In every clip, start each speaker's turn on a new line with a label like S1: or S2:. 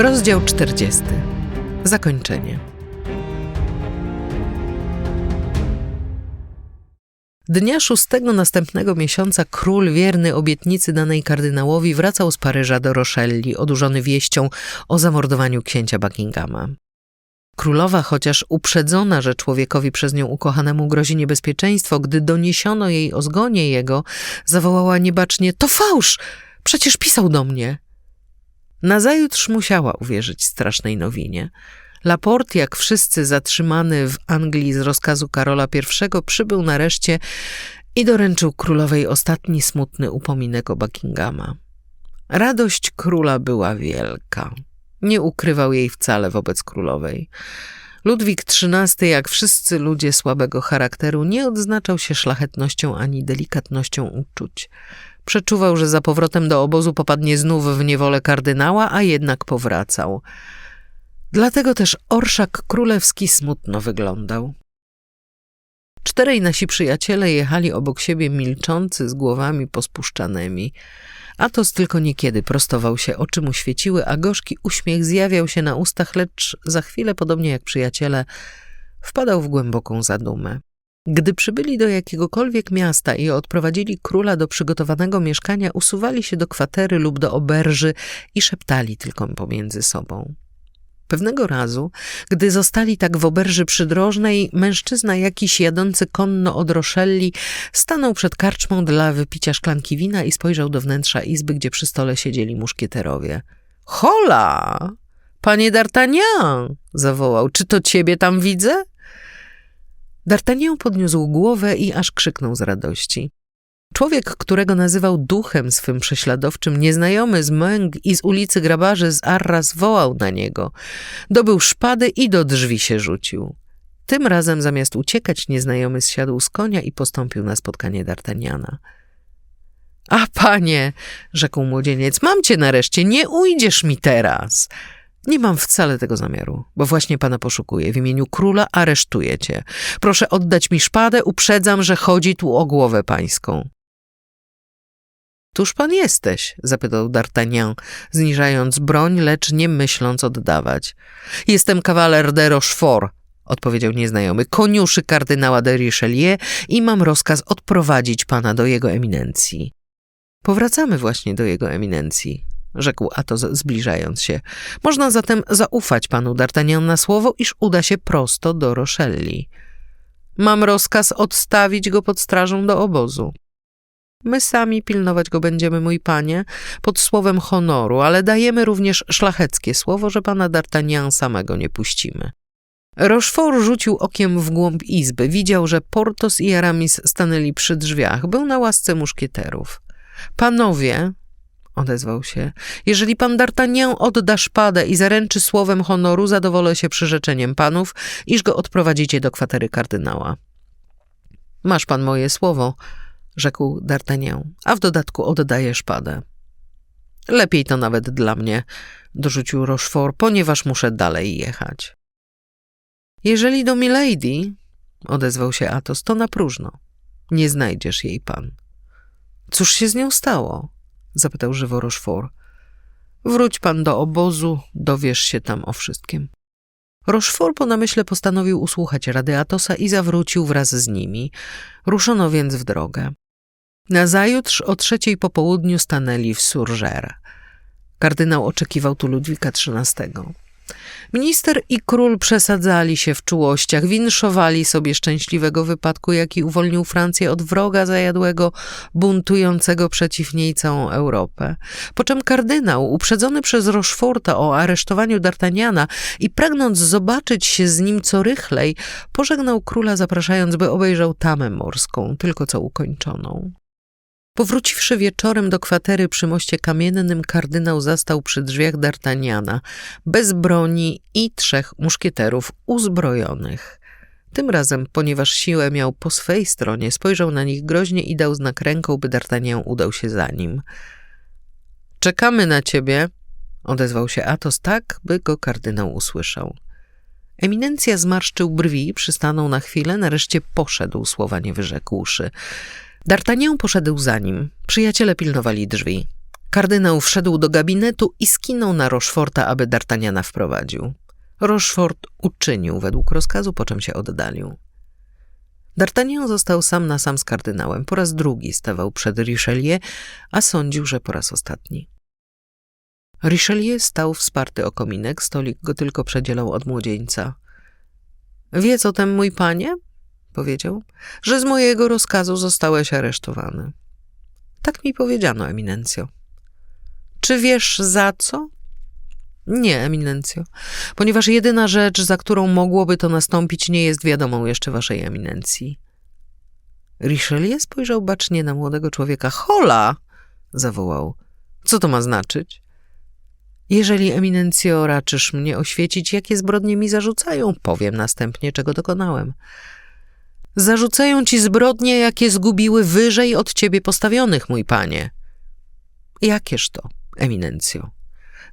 S1: Rozdział 40. Zakończenie. Dnia szóstego następnego miesiąca król wierny obietnicy danej kardynałowi wracał z Paryża do Rochelli, odurzony wieścią o zamordowaniu księcia Buckinghama. Królowa, chociaż uprzedzona, że człowiekowi przez nią ukochanemu grozi niebezpieczeństwo, gdy doniesiono jej o zgonie jego, zawołała niebacznie: To fałsz! Przecież pisał do mnie. Nazajutrz musiała uwierzyć strasznej nowinie. Laport, jak wszyscy zatrzymany w Anglii z rozkazu Karola I, przybył nareszcie i doręczył królowej ostatni smutny upominek o Buckinghama. Radość króla była wielka. Nie ukrywał jej wcale wobec królowej. Ludwik XIII, jak wszyscy ludzie słabego charakteru, nie odznaczał się szlachetnością ani delikatnością uczuć. Przeczuwał, że za powrotem do obozu popadnie znów w niewolę kardynała, a jednak powracał. Dlatego też orszak królewski smutno wyglądał. Czterej nasi przyjaciele jechali obok siebie milczący, z głowami pospuszczanymi. Atos tylko niekiedy prostował się, oczy mu świeciły, a gorzki uśmiech zjawiał się na ustach, lecz za chwilę, podobnie jak przyjaciele, wpadał w głęboką zadumę. Gdy przybyli do jakiegokolwiek miasta i odprowadzili króla do przygotowanego mieszkania, usuwali się do kwatery lub do oberży i szeptali tylko pomiędzy sobą. Pewnego razu, gdy zostali tak w oberży przydrożnej, mężczyzna jakiś jadący konno od Roszelli stanął przed karczmą dla wypicia szklanki wina i spojrzał do wnętrza izby, gdzie przy stole siedzieli muszkieterowie. Hola! Panie D'Artagnan! zawołał. Czy to ciebie tam widzę? D'Artagnan podniósł głowę i aż krzyknął z radości. Człowiek, którego nazywał duchem swym prześladowczym, nieznajomy z Męg i z ulicy Grabarzy z Arras wołał na niego. Dobył szpady i do drzwi się rzucił. Tym razem zamiast uciekać, nieznajomy zsiadł z konia i postąpił na spotkanie D'Artagnana. A panie, rzekł młodzieniec, mam cię nareszcie, nie ujdziesz mi teraz. Nie mam wcale tego zamiaru, bo właśnie pana poszukuję. W imieniu króla aresztuję cię. Proszę oddać mi szpadę, uprzedzam, że chodzi tu o głowę pańską. Tuż pan jesteś? zapytał D'Artagnan, zniżając broń, lecz nie myśląc oddawać. Jestem kawaler de Rochefort, odpowiedział nieznajomy, koniuszy kardynała de Richelieu i mam rozkaz odprowadzić pana do jego eminencji. Powracamy właśnie do jego eminencji, rzekł Atos zbliżając się. Można zatem zaufać panu D'Artagnan na słowo, iż uda się prosto do Rochelli. Mam rozkaz odstawić go pod strażą do obozu. My sami pilnować go będziemy, mój panie, pod słowem honoru, ale dajemy również szlacheckie słowo, że pana D'Artagnan samego nie puścimy. Rochefort rzucił okiem w głąb izby. Widział, że Portos i Aramis stanęli przy drzwiach. Był na łasce muszkieterów. Panowie, odezwał się, jeżeli pan D'Artagnan odda szpadę i zaręczy słowem honoru, zadowolę się przyrzeczeniem panów, iż go odprowadzicie do kwatery kardynała. Masz pan moje słowo, rzekł D'Artagnan, a w dodatku oddaję szpadę. Lepiej to nawet dla mnie, dorzucił Rochefort, ponieważ muszę dalej jechać. Jeżeli do Milady, odezwał się Atos, to na próżno. Nie znajdziesz jej pan. Cóż się z nią stało? Zapytał żywo Rochefort. Wróć pan do obozu, dowiesz się tam o wszystkim. Rochefort po namyśle postanowił usłuchać rady Atosa i zawrócił wraz z nimi. Ruszono więc w drogę. Nazajutrz o trzeciej po południu stanęli w Surger. Kardynał oczekiwał tu Ludwika XIII. Minister i król przesadzali się w czułościach, winszowali sobie szczęśliwego wypadku, jaki uwolnił Francję od wroga zajadłego, buntującego przeciw niej całą Europę. Po czym kardynał, uprzedzony przez Rocheforta o aresztowaniu D'Artagnana i pragnąc zobaczyć się z nim co rychlej, pożegnał króla zapraszając, by obejrzał tamę morską, tylko co ukończoną. Powróciwszy wieczorem do kwatery przy moście kamiennym, kardynał zastał przy drzwiach D'Artagnana, bez broni i trzech muszkieterów uzbrojonych. Tym razem, ponieważ siłę miał po swej stronie, spojrzał na nich groźnie i dał znak ręką, by D'Artagnan udał się za nim. Czekamy na ciebie, odezwał się Atos tak, by go kardynał usłyszał. Eminencja zmarszczył brwi, przystanął na chwilę, nareszcie poszedł, słowa nie wyrzekłszy. D'Artagnan poszedł za nim. Przyjaciele pilnowali drzwi. Kardynał wszedł do gabinetu i skinął na Rocheforta, aby D'Artagnana wprowadził. Rochefort uczynił według rozkazu, po czym się oddalił. D'Artagnan został sam na sam z kardynałem. Po raz drugi stawał przed Richelieu, a sądził, że po raz ostatni. Richelieu stał wsparty o kominek, stolik go tylko przedzielał od młodzieńca. Wie o tem mój panie? Powiedział, że z mojego rozkazu zostałeś aresztowany. Tak mi powiedziano, eminencjo. Czy wiesz za co? Nie, eminencjo, ponieważ jedyna rzecz, za którą mogłoby to nastąpić, nie jest wiadomą jeszcze waszej eminencji. Richelieu spojrzał bacznie na młodego człowieka. Hola! zawołał. Co to ma znaczyć? Jeżeli eminencjo raczysz mnie oświecić, jakie zbrodnie mi zarzucają, powiem następnie, czego dokonałem. Zarzucają ci zbrodnie, jakie zgubiły wyżej od ciebie postawionych, mój panie. Jakież to, eminencjo?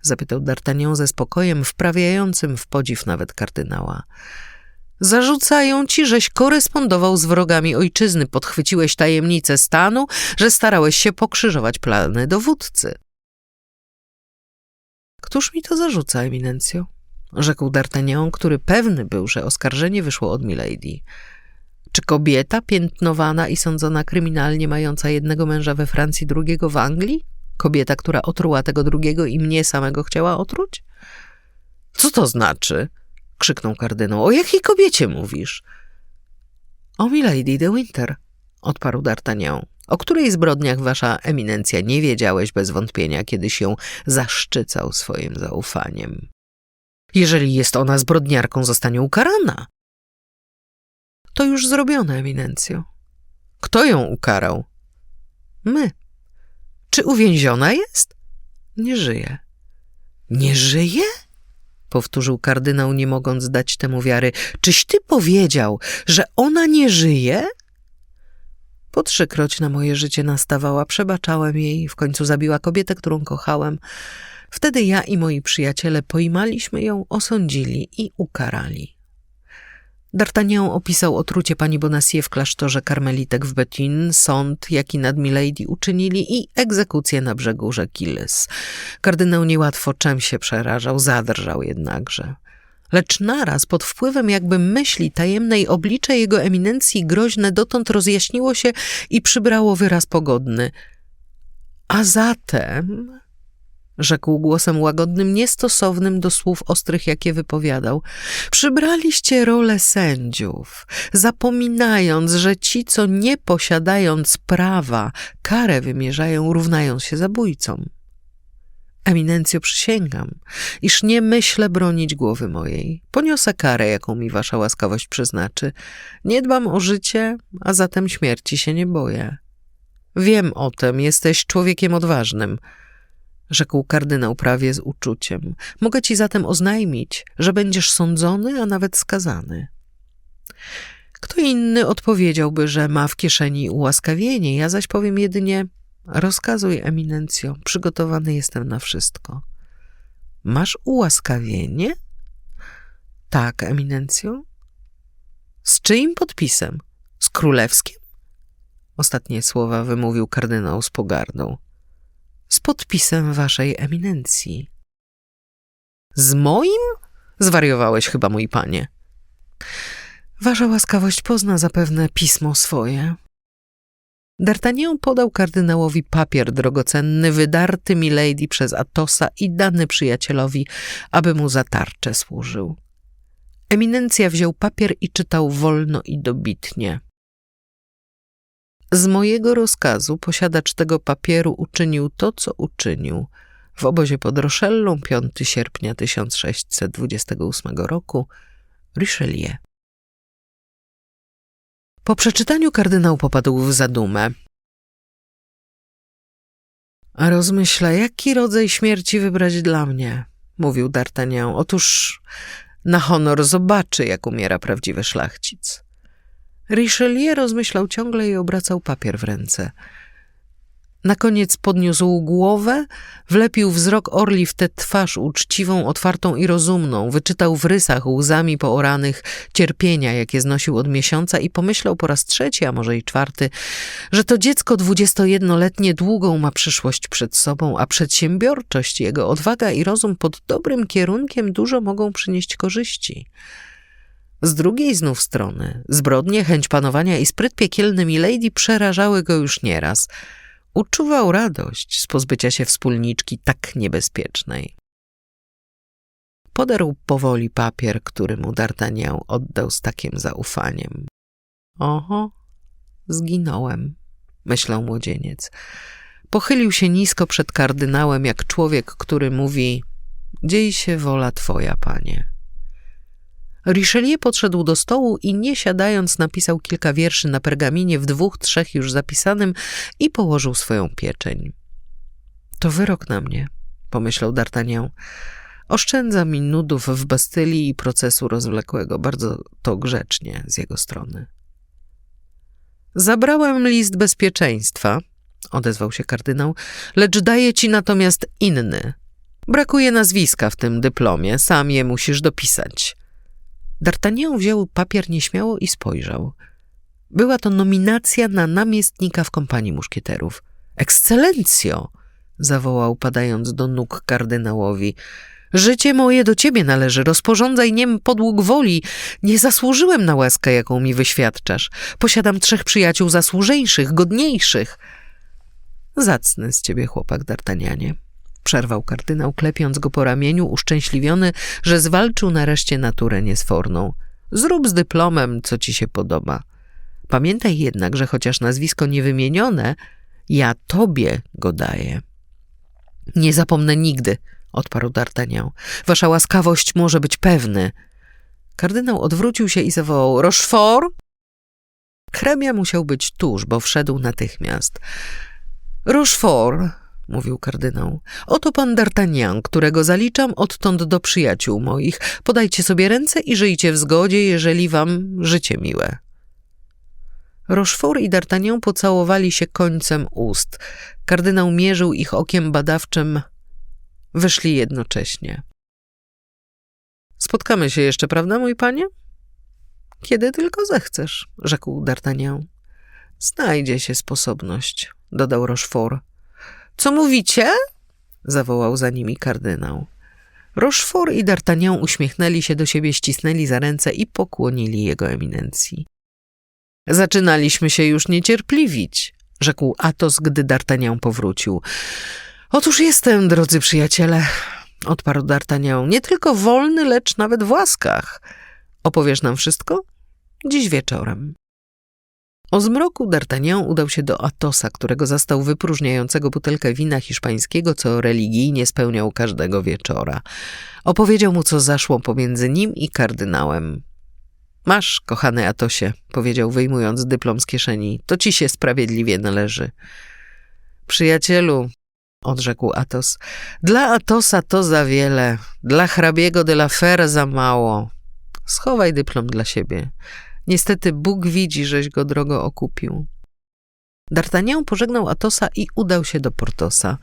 S1: zapytał D'Artagnan ze spokojem wprawiającym w podziw nawet kardynała. Zarzucają ci, żeś korespondował z wrogami ojczyzny, podchwyciłeś tajemnicę stanu, że starałeś się pokrzyżować plany dowódcy. Któż mi to zarzuca, eminencjo? rzekł D'Artagnan, który pewny był, że oskarżenie wyszło od Milady. Czy kobieta piętnowana i sądzona kryminalnie, mająca jednego męża we Francji, drugiego w Anglii? Kobieta, która otruła tego drugiego i mnie samego chciała otruć? Co to znaczy? krzyknął kardynał. O jakiej kobiecie mówisz? O Milady de Winter, odparł D'Artagnan. O której zbrodniach wasza eminencja nie wiedziałeś bez wątpienia, kiedy się zaszczycał swoim zaufaniem. Jeżeli jest ona zbrodniarką, zostanie ukarana. To już zrobione, eminencjo. Kto ją ukarał? My. Czy uwięziona jest? Nie żyje. Nie żyje? Powtórzył kardynał, nie mogąc dać temu wiary. Czyś ty powiedział, że ona nie żyje? Po trzykroć na moje życie nastawała, przebaczałem jej, w końcu zabiła kobietę, którą kochałem. Wtedy ja i moi przyjaciele pojmaliśmy ją, osądzili i ukarali. D'Artagnan opisał otrucie pani Bonacieux w klasztorze karmelitek w Betin, sąd, jaki nad Milady uczynili i egzekucję na brzegu rzeki Lys. Kardynał niełatwo czem się przerażał, zadrżał jednakże. Lecz naraz, pod wpływem jakby myśli tajemnej, oblicze jego eminencji groźne dotąd rozjaśniło się i przybrało wyraz pogodny. A zatem rzekł głosem łagodnym, niestosownym do słów ostrych, jakie wypowiadał. Przybraliście rolę sędziów, zapominając, że ci, co nie posiadając prawa, karę wymierzają, równając się zabójcom. Eminencjo, przysięgam, iż nie myślę bronić głowy mojej. Poniosę karę, jaką mi wasza łaskawość przeznaczy. Nie dbam o życie, a zatem śmierci się nie boję. Wiem o tym, jesteś człowiekiem odważnym – rzekł kardynał prawie z uczuciem. Mogę ci zatem oznajmić, że będziesz sądzony, a nawet skazany. Kto inny odpowiedziałby, że ma w kieszeni ułaskawienie, ja zaś powiem jedynie rozkazuj, eminencjo, przygotowany jestem na wszystko. Masz ułaskawienie? Tak, eminencjo. Z czyim podpisem? Z królewskim? Ostatnie słowa wymówił kardynał z pogardą z podpisem waszej eminencji. Z moim? Zwariowałeś chyba, mój panie. Wasza łaskawość pozna zapewne pismo swoje. D'Artagnan podał kardynałowi papier drogocenny, wydarty milady przez Atosa i dany przyjacielowi, aby mu za tarczę służył. Eminencja wziął papier i czytał wolno i dobitnie. Z mojego rozkazu posiadacz tego papieru uczynił to, co uczynił. W obozie pod Rochellą 5 sierpnia 1628 roku Richelieu. Po przeczytaniu kardynał popadł w zadumę. A rozmyśla, jaki rodzaj śmierci wybrać dla mnie, mówił D'Artagnan. Otóż na honor zobaczy, jak umiera prawdziwy szlachcic. Richelieu rozmyślał ciągle i obracał papier w ręce. Na koniec podniósł głowę, wlepił wzrok orli w tę twarz uczciwą, otwartą i rozumną, wyczytał w rysach łzami pooranych cierpienia, jakie znosił od miesiąca i pomyślał po raz trzeci, a może i czwarty, że to dziecko dwudziestojednoletnie długą ma przyszłość przed sobą, a przedsiębiorczość, jego odwaga i rozum pod dobrym kierunkiem dużo mogą przynieść korzyści. Z drugiej znów strony, zbrodnie, chęć panowania i spryt piekielny Milady przerażały go już nieraz – uczuwał radość z pozbycia się wspólniczki tak niebezpiecznej. Podarł powoli papier, który mu D'Artagnan oddał z takim zaufaniem. Oho, zginąłem, myślał młodzieniec. Pochylił się nisko przed kardynałem, jak człowiek, który mówi: Dziej się wola twoja, panie. Richelieu podszedł do stołu i nie siadając napisał kilka wierszy na pergaminie w dwóch, trzech już zapisanym i położył swoją pieczeń. To wyrok na mnie, pomyślał D'Artagnan. Oszczędza mi nudów w Bastylii i procesu rozwlekłego, bardzo to grzecznie z jego strony. Zabrałem list bezpieczeństwa, odezwał się kardynał, lecz daję ci natomiast inny. Brakuje nazwiska w tym dyplomie, sam je musisz dopisać. D'Artagnan wziął papier nieśmiało i spojrzał. Była to nominacja na namiestnika w kompanii muszkieterów. Ekscelencjo! zawołał, padając do nóg kardynałowi. Życie moje do ciebie należy, rozporządzaj niem podług woli. Nie zasłużyłem na łaskę, jaką mi wyświadczasz. Posiadam trzech przyjaciół zasłużeńszych, godniejszych. Zacny z ciebie chłopak, D'Artagnanie przerwał kardynał, klepiąc go po ramieniu, uszczęśliwiony, że zwalczył nareszcie naturę niesforną. Zrób z dyplomem, co ci się podoba. Pamiętaj jednak, że chociaż nazwisko niewymienione, ja tobie go daję. Nie zapomnę nigdy, odparł D'Artagnan. Wasza łaskawość może być pewny. Kardynał odwrócił się i zawołał: Rochefort! Kremia musiał być tuż, bo wszedł natychmiast. Rochefort, mówił kardynał. Oto pan D'Artagnan, którego zaliczam odtąd do przyjaciół moich. Podajcie sobie ręce i żyjcie w zgodzie, jeżeli wam życie miłe. Rochefort i D'Artagnan pocałowali się końcem ust. Kardynał mierzył ich okiem badawczym. Wyszli jednocześnie. Spotkamy się jeszcze, prawda, mój panie? Kiedy tylko zechcesz, rzekł D'Artagnan. Znajdzie się sposobność, dodał Rochefort. Co mówicie? zawołał za nimi kardynał. Rochefort i D'Artagnan uśmiechnęli się do siebie, ścisnęli za ręce i pokłonili jego eminencji. Zaczynaliśmy się już niecierpliwić, rzekł Athos, gdy D'Artagnan powrócił. Otóż jestem, drodzy przyjaciele, odparł D'Artagnan, nie tylko wolny, lecz nawet w łaskach. Opowiesz nam wszystko? Dziś wieczorem. O zmroku D'Artagnan udał się do Atosa, którego zastał wypróżniającego butelkę wina hiszpańskiego, co religijnie spełniał każdego wieczora. Opowiedział mu, co zaszło pomiędzy nim i kardynałem. Masz, kochany Atosie, powiedział, wyjmując dyplom z kieszeni, to ci się sprawiedliwie należy. Przyjacielu, odrzekł Atos, dla Atosa to za wiele, dla hrabiego de la Fere za mało. Schowaj dyplom dla siebie. Niestety Bóg widzi, żeś go drogo okupił. D'Artagnan pożegnał Atosa i udał się do Portosa.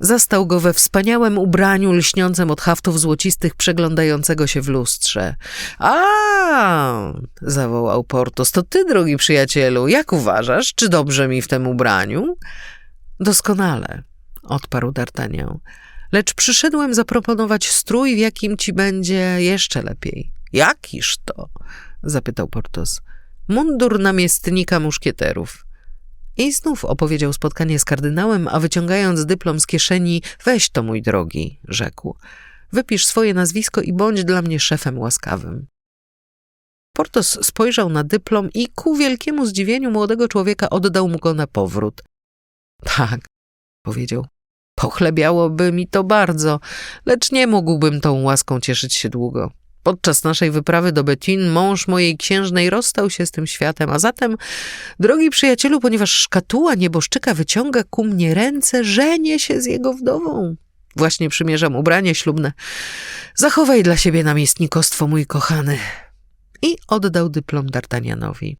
S1: Zastał go we wspaniałym ubraniu lśniącym od haftów złocistych, przeglądającego się w lustrze. A, zawołał Portos, to ty, drogi przyjacielu, jak uważasz, czy dobrze mi w tym ubraniu? Doskonale, odparł D'Artagnan. Lecz przyszedłem zaproponować strój, w jakim ci będzie jeszcze lepiej. Jakiż to? Zapytał Portos. Mundur namiestnika muszkieterów. I znów opowiedział spotkanie z kardynałem, a wyciągając dyplom z kieszeni, weź to, mój drogi, rzekł. Wypisz swoje nazwisko i bądź dla mnie szefem łaskawym. Portos spojrzał na dyplom i ku wielkiemu zdziwieniu młodego człowieka oddał mu go na powrót. Tak, powiedział. Pochlebiałoby mi to bardzo, lecz nie mógłbym tą łaską cieszyć się długo. Podczas naszej wyprawy do Betin mąż mojej księżnej rozstał się z tym światem, a zatem, drogi przyjacielu, ponieważ szkatuła nieboszczyka wyciąga ku mnie ręce, żenię się z jego wdową. Właśnie przymierzam ubranie ślubne. Zachowaj dla siebie namiestnikostwo, mój kochany. I oddał dyplom D'Artagnanowi.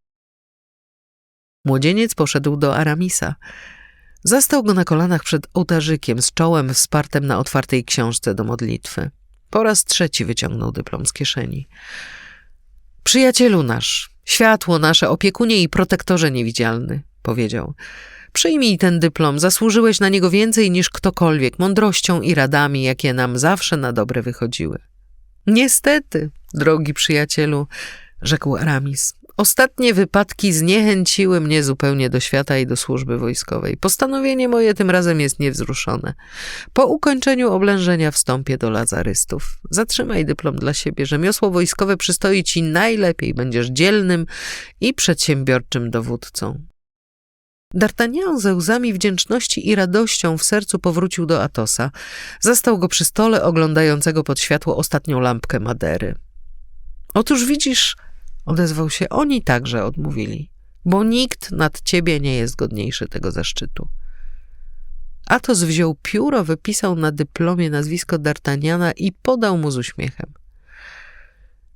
S1: Młodzieniec poszedł do Aramisa. Zastał go na kolanach przed ołtarzykiem z czołem wspartym na otwartej książce do modlitwy. Po raz trzeci wyciągnął dyplom z kieszeni. Przyjacielu nasz, światło nasze, opiekunie i protektorze niewidzialny, powiedział. Przyjmij ten dyplom, zasłużyłeś na niego więcej niż ktokolwiek, mądrością i radami, jakie nam zawsze na dobre wychodziły. Niestety, drogi przyjacielu, rzekł Aramis, ostatnie wypadki zniechęciły mnie zupełnie do świata i do służby wojskowej. Postanowienie moje tym razem jest niewzruszone. Po ukończeniu oblężenia wstąpię do lazarystów. Zatrzymaj dyplom dla siebie. Rzemiosło wojskowe przystoi ci najlepiej. Będziesz dzielnym i przedsiębiorczym dowódcą. D'Artagnan ze łzami wdzięczności i radością w sercu powrócił do Atosa. Zastał go przy stole oglądającego pod światło ostatnią lampkę Madery. Otóż widzisz, odezwał się, oni także odmówili, bo nikt nad ciebie nie jest godniejszy tego zaszczytu. Atos wziął pióro, wypisał na dyplomie nazwisko D'Artagnana i podał mu z uśmiechem.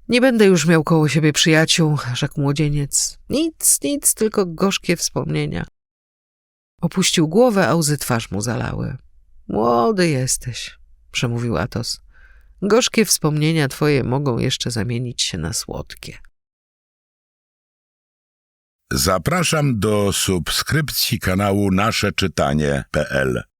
S1: Nie będę już miał koło siebie przyjaciół, rzekł młodzieniec. Nic, nic, tylko gorzkie wspomnienia. Opuścił głowę, a łzy twarz mu zalały. Młody jesteś, przemówił Atos. Gorzkie wspomnienia twoje mogą jeszcze zamienić się na słodkie.
S2: Zapraszam do subskrypcji kanału nasze czytanie.pl